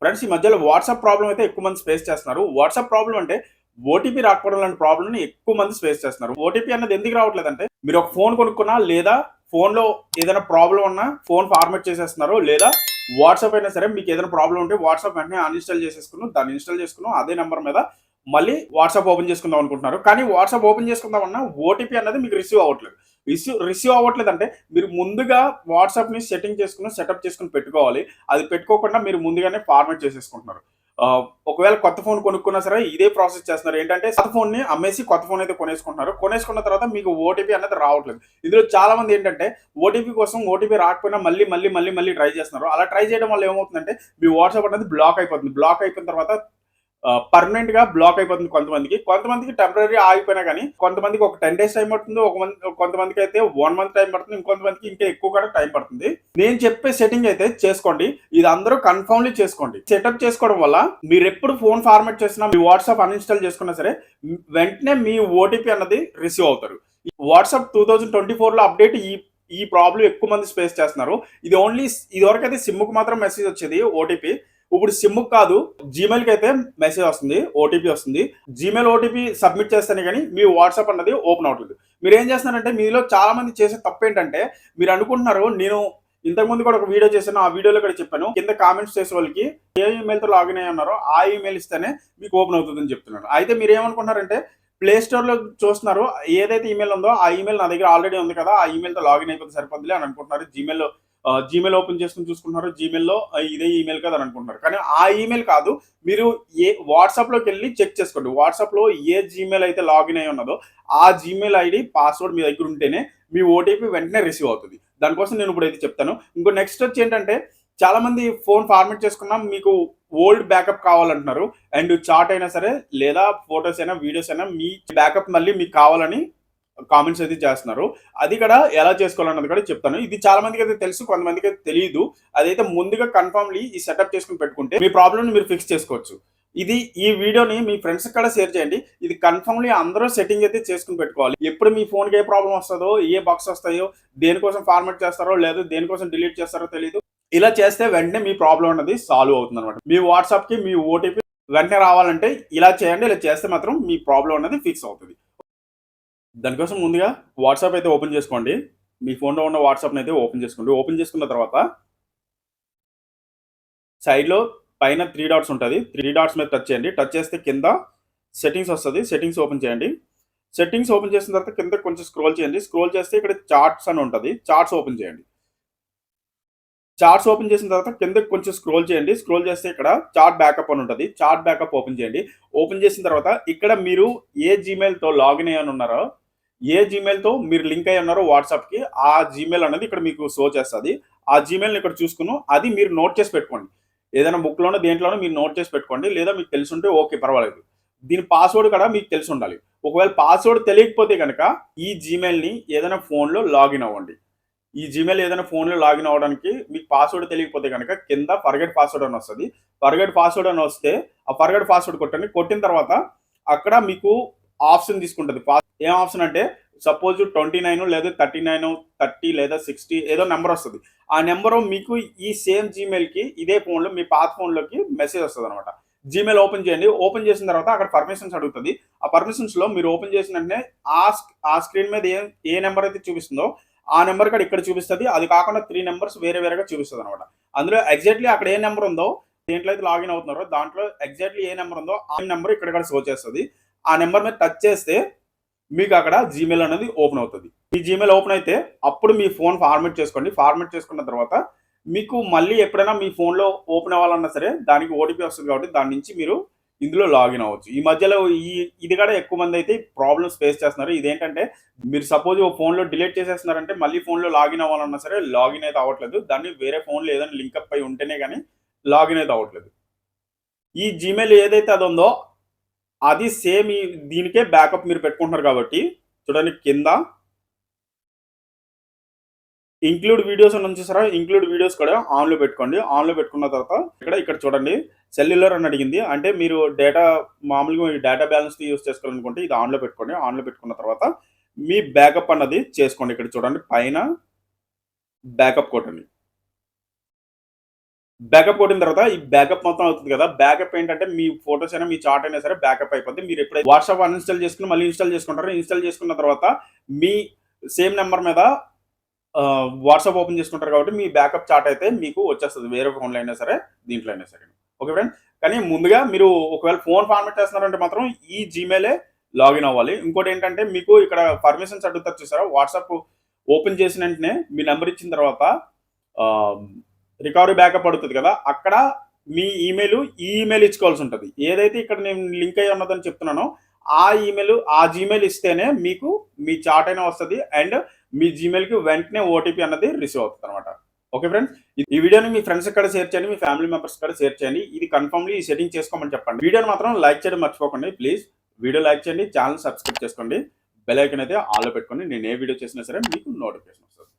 Friends ఈ మధ్యలో WhatsApp problem అయితే ఎక్కువ మంది ఫేస్ చేస్తున్నారు. వాట్సాప్ ప్రాబ్లం అంటే ఓటీపీ రాకపోవడం లాంటి ప్రాబ్లమ్ని ఎక్కువ మంది ఫేస్ చేస్తున్నారు. ఓటీపీ అన్నది ఎందుకు రావట్లేదంటే మీరు ఒక ఫోన్ కొనుక్కున్నా లేదా ఫోన్లో ఏదైనా ప్రాబ్లం ఉన్నా ఫోన్ ఫార్మేట్ చేసేస్తున్నారు లేదా వాట్సాప్ అయినా సరే మీకు ఏదైనా ప్రాబ్లం ఉంటే వాట్సాప్ వెంటనే అన్ఇన్స్టాల్ చేసేసుకున్నాం దాన్ని ఇన్స్టాల్ చేసుకున్నాం అదే నెంబర్ మీద మళ్ళీ వాట్సాప్ ఓపెన్ చేసుకుందాం అనుకుంటున్నారు. కానీ వాట్సాప్ ఓపెన్ చేసుకుందామన్నా ఓటీపీ అన్నది మీకు రిసీవ్ అవ్వట్లేదు. రిసీవ్ రిసీవ్ అవ్వట్లేదు అంటే మీరు ముందుగా వాట్సాప్ని సెట్టింగ్ చేసుకుని సెటప్ చేసుకుని పెట్టుకోవాలి. అది పెట్టుకోకుండా మీరు ముందుగానే ఫార్మేట్ చేసేసుకుంటున్నారు. ఒకవేళ కొత్త ఫోన్ కొనుక్కున్నా సరే ఇదే ప్రాసెస్ చేస్తున్నారు. ఏంటంటే కొత్త ఫోన్ని అమ్మేసి కొత్త ఫోన్ అయితే కొనేసుకుంటున్నారు. కొనేసుకున్న తర్వాత మీకు ఓటీపీ అనేది రావట్లేదు. ఇందులో చాలా మంది ఏంటంటే ఓటీపీ కోసం ఓటీపీ రాకపోయినా మళ్ళీ మళ్ళీ మళ్ళీ మళ్ళీ ట్రై చేస్తున్నారు. అలా ట్రై చేయడం వల్ల ఏమవుతుందంటే మీ వాట్సాప్ అనేది బ్లాక్ అయిపోతుంది. బ్లాక్ అయిపోయిన తర్వాత పర్మనెంట్గా బ్లాక్ అయిపోతుంది కొంతమందికి. కొంతమందికి టెంపరీ ఆగిపోయినా కానీ కొంతమందికి ఒక టెన్ డేస్ టైం పడుతుంది ఒక మంత్ కొంతమందికి అయితే వన్ మంత్ టైం పడుతుంది ఇంకొంతమందికి ఇంకా ఎక్కువ కూడా టైం పడుతుంది. నేను చెప్పే సెట్టింగ్ అయితే చేసుకోండి. ఇది అందరూ కన్ఫర్మ్లీ చేసుకోండి. సెటప్ చేసుకోవడం వల్ల మీరు ఎప్పుడు ఫోన్ ఫార్మాట్ చేసినా మీ వాట్సాప్ అన్ఇన్స్టాల్ చేసుకున్నా సరే వెంటనే మీ ఓటీపీ అన్నది రిసీవ్ అవుతారు. వాట్సాప్ టూ థౌజండ్ ట్వంటీ ఫోర్లో అప్డేట్ ఈ ఈ ప్రాబ్లం ఎక్కువ మంది స్పేస్ చేస్తున్నారు. ఇది ఓన్లీ ఇదివరకు అయితే సిమ్కి మాత్రం మెసేజ్ వచ్చేది ఓటీపీ ఇప్పుడు సిమ్ కాదు జీమెయిల్కి అయితే మెసేజ్ వస్తుంది ఓటీపీ వస్తుంది. జీమెయిల్ ఓటీపీ సబ్మిట్ చేస్తేనే కానీ మీ వాట్సాప్ అన్నది ఓపెన్ అవుతుంది. మీరు ఏం చేస్తున్నారంటే మీలో చాలా మంది చేసే తప్పు ఏంటంటే మీరు అనుకుంటున్నారు నేను ఇంతకుముందు కూడా ఒక వీడియో చేశాను ఆ వీడియోలో కూడా చెప్పాను. కింద కామెంట్స్ చేసే వాళ్ళకి ఏ ఈమెయిల్తో లాగిన్ అయ్యి ఉన్నారో ఆ ఈమెయిల్ ఇస్తేనే మీకు ఓపెన్ అవుతుందని చెప్తున్నాను. అయితే మీరు ఏమనుకుంటున్నారంటే ప్లే స్టోర్లో చూస్తున్నారు ఏదైతే ఈమెయిల్ ఉందో ఆ ఈమెయిల్ నా దగ్గర ఆల్రెడీ ఉంది కదా ఆ ఈమెయిల్తో లాగిన్ అయిపోతే సరిపోద్దిలే అని అనుకుంటున్నారు. జీమెయిల్ జీమెయిల్ ఓపెన్ చేసుకుని చూసుకుంటున్నారు జీమెయిల్లో ఇదే ఈమెయిల్ కదా అని అనుకుంటున్నారు. కానీ ఆ ఈమెయిల్ కాదు మీరు ఏ వాట్సాప్లోకి వెళ్ళి చెక్ చేసుకోండి. వాట్సాప్లో ఏ జీమెయిల్ అయితే లాగిన్ అయి ఉన్నదో ఆ జీమెయిల్ ఐడి పాస్వర్డ్ మీ దగ్గర ఉంటేనే మీ ఓటీపీ వెంటనే రిసీవ్ అవుతుంది. దానికోసం నేను ఇప్పుడు అయితే చెప్తాను. ఇంకో నెక్స్ట్ వచ్చి ఏంటంటే చాలా మంది ఫోన్ ఫార్మేట్ చేసుకున్నా మీకు ఓల్డ్ బ్యాకప్ కావాలంటున్నారు. అండ్ చాట్ అయినా సరే లేదా ఫొటోస్ అయినా వీడియోస్ అయినా మీ బ్యాకప్ మళ్ళీ మీకు కావాలని కామెంట్స్ అయితే చేస్తున్నారు. అది కూడా ఎలా చేసుకోవాలన్నది కూడా చెప్తాను. ఇది చాలా మందికి అయితే తెలుసు కొంతమందికి అయితే తెలియదు అదైతే ముందుగా కన్ఫర్మ్లీ ఈ సెటప్ చేసుకుని పెట్టుకుంటే మీ ప్రాబ్లమ్ని మీరు ఫిక్స్ చేసుకోవచ్చు. ఇది ఈ వీడియోని మీ ఫ్రెండ్స్ కూడా షేర్ చేయండి. ఇది కన్ఫర్మ్లీ అందరూ సెట్టింగ్ అయితే చేసుకుని పెట్టుకోవాలి. ఎప్పుడు మీ ఫోన్కి ఏ ప్రాబ్లం వస్తుందో ఏ బాక్స్ వస్తాయో దేనికోసం ఫార్మాట్ చేస్తారో లేదో దేనికోసం డిలీట్ చేస్తారో తెలియదు ఇలా చేస్తే వెంటనే మీ ప్రాబ్లం అనేది సాల్వ్ అవుతుంది అనమాట మీ వాట్సాప్కి మీ ఓటీపీ వెంటనే రావాలంటే ఇలా చేయండి. ఇలా చేస్తే మాత్రం మీ ప్రాబ్లం అనేది ఫిక్స్ అవుతుంది. దానికోసం ముందుగా వాట్సాప్ అయితే ఓపెన్ చేసుకోండి. మీ ఫోన్లో ఉన్న వాట్సాప్ని అయితే ఓపెన్ చేసుకోండి. ఓపెన్ చేసుకున్న తర్వాత సైడ్లో పైన త్రీ డాట్స్ ఉంటుంది. త్రీ డాట్స్ మీద టచ్ చేయండి. టచ్ చేస్తే కింద సెట్టింగ్స్ వస్తుంది. సెట్టింగ్స్ ఓపెన్ చేయండి. సెట్టింగ్స్ ఓపెన్ చేసిన తర్వాత కింద కొంచెం స్క్రోల్ చేయండి. స్క్రోల్ చేస్తే ఇక్కడ చార్ట్స్ అని ఉంటుంది. చార్ట్స్ ఓపెన్ చేయండి. చార్ట్స్ ఓపెన్ చేసిన తర్వాత కింద కొంచెం స్క్రోల్ చేయండి. స్క్రోల్ చేస్తే ఇక్కడ చార్ట్ బ్యాకప్ అని ఉంటుంది. చార్ట్ బ్యాకప్ ఓపెన్ చేయండి. ఓపెన్ చేసిన తర్వాత ఇక్కడ మీరు ఏ జీమెయిల్తో లాగిన్ అయ్యి ఉన్నారో ఏ జీమెయిల్తో మీరు లింక్ అయి ఉన్నారో వాట్సాప్కి ఆ జీమెయిల్ అనేది ఇక్కడ మీకు షో చేస్తుంది. ఆ జీమెయిల్ని ఇక్కడ చూసుకుని అది మీరు నోట్ చేసి పెట్టుకోండి. ఏదైనా బుక్లోనో దేంట్లోనో మీరు నోట్ చేసి పెట్టుకోండి లేదా మీకు తెలిసి ఉంటే ఓకే పర్వాలేదు. దీని పాస్వర్డ్ కూడా మీకు తెలిసి ఉండాలి. ఒకవేళ పాస్వర్డ్ తెలియకపోతే కనుక ఈ జీమెయిల్ని ఏదైనా ఫోన్లో లాగిన్ అవ్వండి. ఈ జీమెయిల్ ఏదైనా ఫోన్లో లాగిన్ అవ్వడానికి మీకు పాస్వర్డ్ తెలియకపోతే కనుక కింద ఫర్గెట్ పాస్వర్డ్ అని వస్తుంది. ఫర్గెట్ పాస్వర్డ్ అని వస్తే ఆ ఫర్గెట్ పాస్వర్డ్ కొట్టండి. కొట్టిన తర్వాత అక్కడ మీకు ఆప్షన్ తీసుకుంటుంది. పా- ఏం ఆప్షన్ అంటే సపోజ్ ట్వంటీ నైన్ లేదా థర్టీ నైన్ థర్టీ లేదా సిక్స్టీ ఏదో నెంబర్ వస్తుంది. ఆ నెంబర్ మీకు ఈ సేమ్ జీమెయిల్కి ఇదే ఫోన్లో మీ పాత ఫోన్లోకి మెసేజ్ వస్తుంది అనమాట జీమెయిల్ ఓపెన్ చేయండి. ఓపెన్ చేసిన తర్వాత అక్కడ పర్మిషన్స్ అడుగుతుంది. ఆ పర్మిషన్స్లో మీరు ఓపెన్ చేసిన వెంటనే ఆ ఆ స్క్రీన్ మీద ఏ ఏ నెంబర్ అయితే చూపిస్తుందో ఆ నెంబర్ కూడా ఇక్కడ చూపిస్తుంది. అది కాకుండా త్రీ నెంబర్స్ వేరే వేరేగా చూపిస్తుంది అనమాట అందులో ఎగ్జాక్ట్లీ అక్కడ ఏ నెంబర్ ఉందో దేంట్లో అయితే లాగిన్ అవుతున్నారో దాంట్లో ఎగ్జాక్ట్లీ ఏ నెంబర్ ఉందో ఆ నెంబర్ ఇక్కడ కూడా షో చేస్తుంది. ఆ నెంబర్ మీద టచ్ చేస్తే మీకు అక్కడ జీమెయిల్ అనేది ఓపెన్ అవుతుంది. ఈ జీమెయిల్ ఓపెన్ అయితే అప్పుడు మీ ఫోన్ ఫార్మేట్ చేసుకోండి. ఫార్మేట్ చేసుకున్న తర్వాత మీకు మళ్ళీ ఎప్పుడైనా మీ ఫోన్లో ఓపెన్ అవ్వాలన్నా సరే దానికి ఓటీపీ వస్తుంది కాబట్టి దాని నుంచి మీరు ఇందులో లాగిన్ అవ్వచ్చు. ఈ మధ్యలో ఈ ఇది కూడా ఎక్కువ మంది అయితే ప్రాబ్లమ్స్ ఫేస్ చేస్తున్నారు. ఇదేంటంటే మీరు సపోజ్ ఓ ఫోన్లో డిలీట్ చేసేస్తున్నారంటే మళ్ళీ ఫోన్లో లాగిన్ అవ్వాలన్నా సరే లాగిన్ అయితే అవ్వట్లేదు. దాన్ని వేరే ఫోన్లో ఏదైనా లింకప్ అయి ఉంటేనే కానీ లాగిన్ అయితే అవ్వట్లేదు. ఈ జీమెయిల్ ఏదైతే అది ఉందో అది సేమ్ ఈ దీనికే బ్యాకప్ మీరు పెట్టుకుంటున్నారు కాబట్టి చూడండి కింద. ఇంక్లూడ్ వీడియోస్ అని చూసారా? ఇంక్లూడ్ వీడియోస్ కూడా ఆన్లో పెట్టుకోండి. ఆన్లో పెట్టుకున్న తర్వాత ఇక్కడ ఇక్కడ చూడండి. సెల్యులర్ అని అడిగింది. అంటే మీరు డేటా మామూలుగా మీ డేటా బ్యాలెన్స్ యూస్ చేసుకోవాలనుకుంటే ఇది ఆన్లో పెట్టుకోండి. ఆన్లో పెట్టుకున్న తర్వాత మీ బ్యాకప్ అన్నది చేసుకోండి. ఇక్కడ చూడండి పైన బ్యాకప్ కొట్టండి. బ్యాకప్ కొట్టిన తర్వాత ఈ బ్యాకప్ మొత్తం అవుతుంది కదా. బ్యాకప్ ఏంటంటే మీ ఫోటోస్ అయినా మీ చార్ట్ అయినా సరే బ్యాకప్ అయిపోతుంది మీరు ఎప్పుడైతే వాట్సాప్ అన్ఇన్స్టాల్ చేసుకుని మళ్ళీ ఇన్స్టాల్ చేసుకుంటారు ఇన్స్టాల్ చేసుకున్న తర్వాత మీ సేమ్ నెంబర్ మీద వాట్సాప్ ఓపెన్ చేసుకుంటారు కాబట్టి మీ బ్యాకప్ చార్ట్ అయితే మీకు వచ్చేస్తుంది. వేరే ఫోన్లో అయినా సరే దీంట్లో అయినా సరే. ఓకే ఫ్రెండ్ కానీ ముందుగా మీరు ఒకవేళ ఫోన్ ఫార్మేట్ చేస్తున్నారంటే మాత్రం ఈ జీమెయిలే లాగిన్ అవ్వాలి. ఇంకోటి ఏంటంటే మీకు ఇక్కడ పర్మిషన్స్ అడుగుతారు చూసారా? వాట్సాప్ ఓపెన్ చేసిన వెంటనే మీ నెంబర్ ఇచ్చిన తర్వాత రికవరీ బ్యాకప్ పడుతుంది కదా అక్కడ మీ ఈమెయిల్ ఈ ఈమెయిల్ ఇచ్చుకోవాల్సి ఉంటుంది. ఏదైతే ఇక్కడ నేను లింక్ అయ్యి ఉన్నదని చెప్తున్నానో ఆ ఈమెయిల్ ఆ జీమెయిల్ ఇస్తేనే మీకు మీ చాట్ అయినా వస్తుంది అండ్ మీ జీమెయిల్కి వెంటనే ఓటీపీ అన్నది రిసీవ్ అవుతుంది అనమాట. ఓకే ఫ్రెండ్స్ ఈ వీడియోని మీ ఫ్రెండ్స్ ఇక్కడ షేర్ చేయండి మీ ఫ్యామిలీ మెంబర్స్ ఇక్కడ షేర్ చేయండి ఇది కన్ఫర్మ్లీ ఈ సెట్టింగ్ చేసుకోమని చెప్పండి. వీడియోని మాత్రం లైక్ చేయడం మర్చిపోకండి ప్లీజ్. వీడియో లైక్ చేయండి ఛానల్ సబ్స్క్రైబ్ చేసుకోండి బెల్ ఐకన్ అయితే ఆన్లో పెట్టుకోండి నేను ఏ వీడియో చేసినా సరే మీకు నోటిఫికేషన్ వస్తుంది.